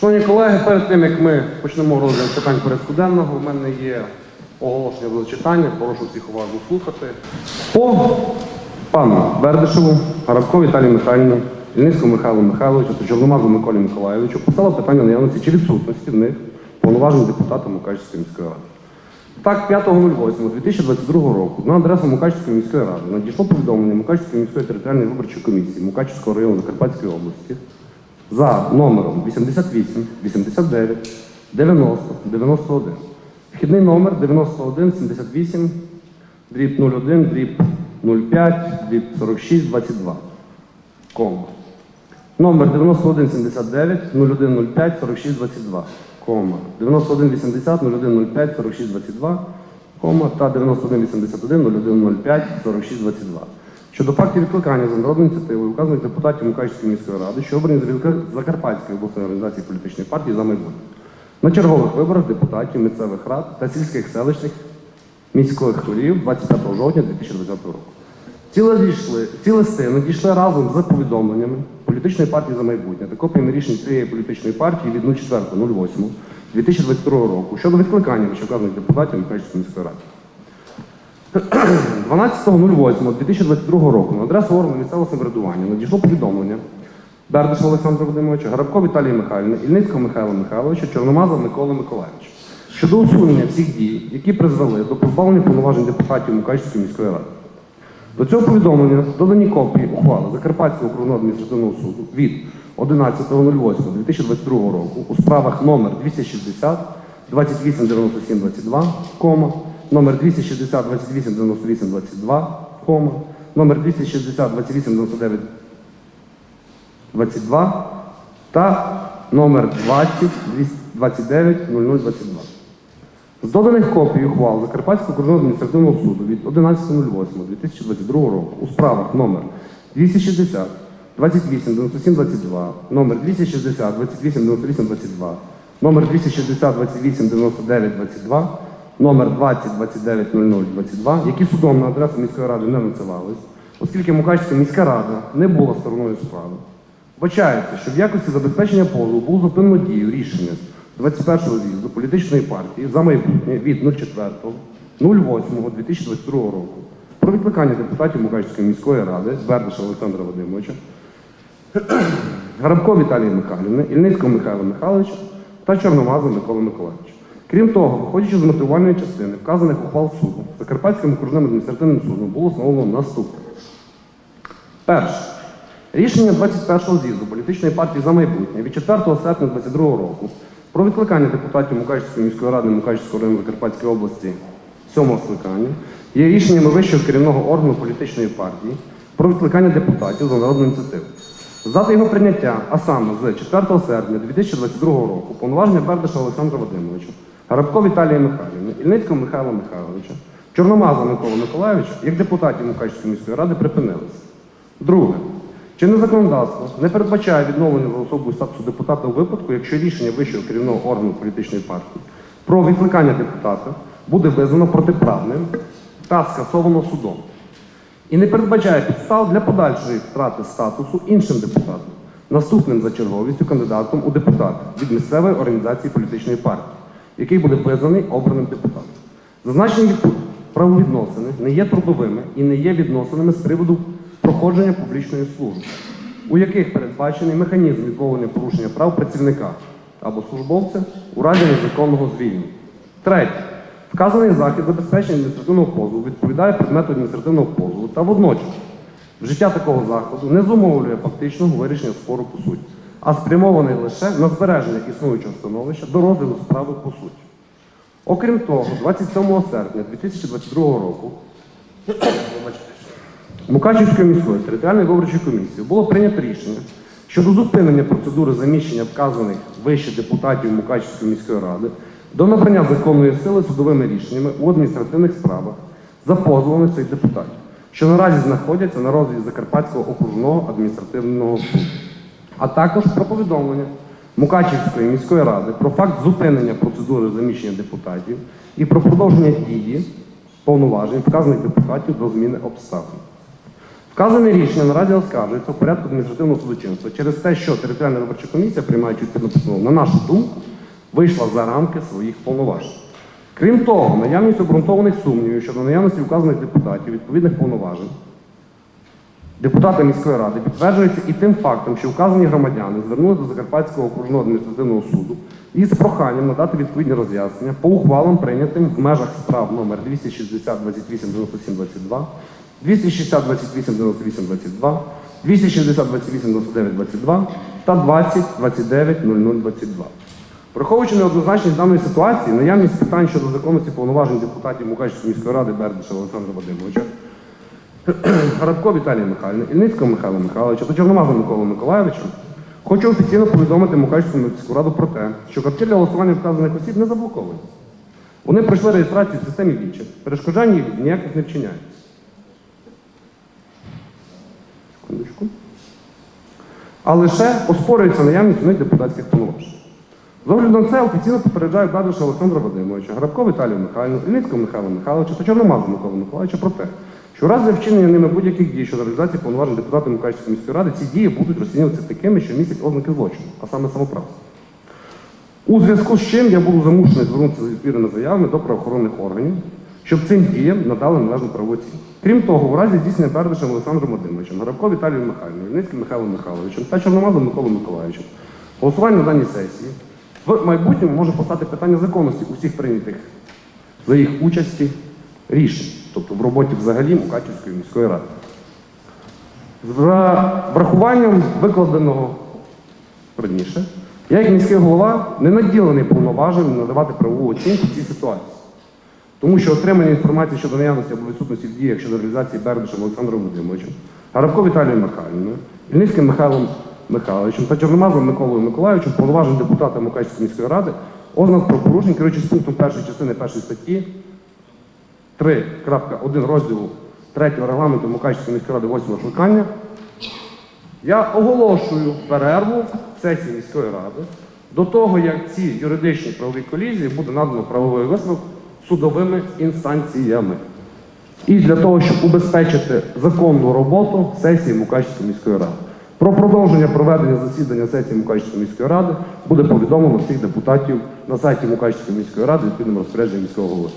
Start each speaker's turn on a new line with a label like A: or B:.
A: Шановні колеги, перед тим як ми почнемо розгляд питань порядку денного, у мене є оголошення до зачитання, прошу всіх уважно слухати. По пану Бердишеву, Гарабко Віталію Михайлівні, Ільницькому Михайлу Михайловичу та Чорномазу Миколі Миколайовичу постало питання наявності чи відсутності в них повноважень депутата Мукачівської міської ради. Так, 5.08.2022 року на адресу Мукачівської міської ради надійшло повідомлення Мукачівської міської територіальної виборчої комісії Мукачівського району Закарпатської області за номером 88 89 90 91. Вхідний номер 91 78 дріб 01 дріб 05 дріб 46 22. Кома. Номер 9179 0105 46 22, кома. 9180 0105 46 22, кома та 9181 0105 46 22. Щодо фактів відкликання за народною ініціативою указаних депутатів Мукачівської міської ради, що обрані з Закарпатської обласної організації політичної партії за майбутнє. На чергових виборах депутатів місцевих рад та сільських селищних міських голів 25 жовтня 2020 року. Ці листи, надійшли разом з повідомленнями політичної партії за майбутнє та копіями рішень цієї політичної партії від 04.08.2022 року щодо відкликання вищевказаних депутатів Миколаївської міської ради. 12.08.2022 року на адресу органу місцевого самоврядування надійшло повідомлення Бердиша Олександра Володимировича, Гарабко Віталія Михайлівни, Ільницького Михайла Михайловича, Чорномаза Миколи Миколаївича щодо усунення всіх дій, які призвели до позбавлення повноважень депутатів Мукачівської міської ради. До цього повідомлення додані копії ухвали Закарпатського окружного адміністративного суду від 11.08.2022 року у справах номер 260 289722, кома, номер 260 289822, кома, номер 260 2899 22 та номер 20 29 0022. З доданих копій ухвал Закарпатського окружного адміністративного суду від 11.08.2022 року у справах номер 260 28 97 22, номер 260 28 98 22, номер 260 28 99 22, номер 20 29 00 22, які судом на адресу міської ради не надсилались, оскільки Мукачівська міська рада не була стороною справи. Вбачається, що в якості забезпечення позову було зупинено дію рішення 21-го з'їзду політичної партії за майбутнє від 04.08.2022 року про відкликання депутатів Мукачівської міської ради Бердиша Олександра Вадимовича, Гарабко Віталії Михайлівни, Ільницького Михайла Михайловича та Чорномаза Миколи Миколаївича. Крім того, виходячи з мотивувальної частини вказаних ухвал суду, Закарпатським окружним адміністративним судом було встановлено наступне. Перше. Рішення 21-го з'їзду політичної партії за майбутнє від 4 серпня 2022 року про відкликання депутатів Мукачівської міської ради Мукачівського району Закарпатської області 7 скликання є рішеннями вищого керівного органу політичної партії про відкликання депутатів за народну ініціативу. З дати його прийняття, а саме з 4 серпня 2022 року, повноваження Бердиша Олександра Вадимовича, Гарабко Віталія Михайлівни, Ільницького Михайла Михайловича, Чорномаза Микола Миколаївича як депутатів Мукачівської міської ради припинилися. Друге. Чинне законодавство не передбачає відновлення за особою статусу депутата у випадку, якщо рішення вищого керівного органу політичної партії про відкликання депутата буде визнано протиправним та скасовано судом. І не передбачає підстав для подальшої втрати статусу іншим депутатам, наступним за черговістю кандидатом у депутати від місцевої організації політичної партії, який буде визнаний обраним депутатом. Зазначені правовідносини не є трудовими і не є відносинами з приводу проходження публічної служби, у яких передбачений механізм відмовлення порушення прав працівника або службовця у разі незаконного звільнення. Третє. Вказаний захід забезпечення адміністративного позову відповідає предмету адміністративного позову та водночас вжиття такого заходу не зумовлює фактичного вирішення спору по суті, а спрямований лише на збереження існуючого становища до розгляду справи по суті. Окрім того, 27 серпня 2022 року Мукачівською міською територіальною виборчою комісією було прийнято рішення щодо зупинення процедури заміщення вказаних вище депутатів Мукачівської міської ради до набрання законної сили судовими рішеннями у адміністративних справах за позовами цих депутатів, що наразі знаходяться на розгляді Закарпатського окружного адміністративного суду, а також про повідомлення Мукачівської міської ради про факт зупинення процедури заміщення депутатів і про продовження дії повноважень вказаних депутатів до зміни обставин. Вказане рішення наразі оскаржується в порядку адміністративного судочинства через те, що територіальна виборча комісія, приймаючи відповідну постанову, на нашу думку, вийшла за рамки своїх повноважень. Крім того, наявність обґрунтованих сумнівів щодо наявності вказаних депутатів відповідних повноважень депутата міської ради підтверджується і тим фактом, що вказані громадяни звернулися до Закарпатського окружного адміністративного суду із проханням надати відповідні роз'яснення по ухвалам, прийнятим в межах справ номер 260 28 97 22, 260 28 98 22, 260 28 99 22 та 20 29 00 22. Враховуючи неоднозначність даної ситуації, наявність питань щодо законності повноважень депутатів Мукачівської міської ради Бердиша Олександра Вадимовича, Гарабко Віталія Михайлівна, Ільницького Михайла Михайловича та Чорномаза Микола Миколайовича, хочу офіційно повідомити Мукачівську міську раду про те, що картки для голосування вказаних осіб не заблоковані. Вони пройшли реєстрацію в системі Вічі, перешкоджань їх ніяких не вчиняється. Секундочку. А лише оспорюється наявність у них депутатських повноважень. З огляду на це офіційно попереджаю Бадуша Олександра Вадимовича, Грабко Віталію Михайловну, Ільницького Михайла Михайловича та Чорномазу Микола Миколаївича про те, що в разі вчинення ними будь-яких дій щодо реалізації повноважень депутата Мукачівської міської ради, ці дії будуть розцінюватися такими, що містять ознаки злочину, а саме самоправства. У зв'язку з чим я буду змушений звернутися з відповідними заявами до правоохоронних органів, щоб цим діям надали належну правову оцінку. Крім того, в разі здійснення Бердишем Олександром Вадимовичем, Грабко Віталієм Михайловною, Ільницьким Михайлом Михайловичем та Чорномазом Миколою Миколаївичем, голосування на даній сесії в майбутньому може постати питання законності усіх прийнятих за їх участі рішень, тобто в роботі взагалі Мукачівської міської ради. З врахуванням викладеного раніше, я як міський голова не наділений повноваженням надавати правову оцінку цій ситуації. Тому що отримання інформації щодо наявності або відсутності в діях щодо реалізації Бердишем Олександром Володимировичем, Гарабко Віталією Михайлівною, Ільницьким Михайлом Михайловичем та Чорномазом Миколою Миколаївичем повноважень депутата Мукачівської міської ради ознак про порушень, керуючись пунктом першої частини першої статті 3.1 розділу 3 регламенту Мукачівської міської ради 8 скликання, я оголошую перерву сесії міської ради до того, як ці юридичні правові колізії буде надано правовий висновок судовими інстанціями. І для того, щоб убезпечити законну роботу сесії Мукачівської міської ради. Про продовження проведення засідання сесії Мукачівської міської ради буде повідомлено всіх депутатів на сайті Мукачівської міської ради відповідним розпорядженням міського голови.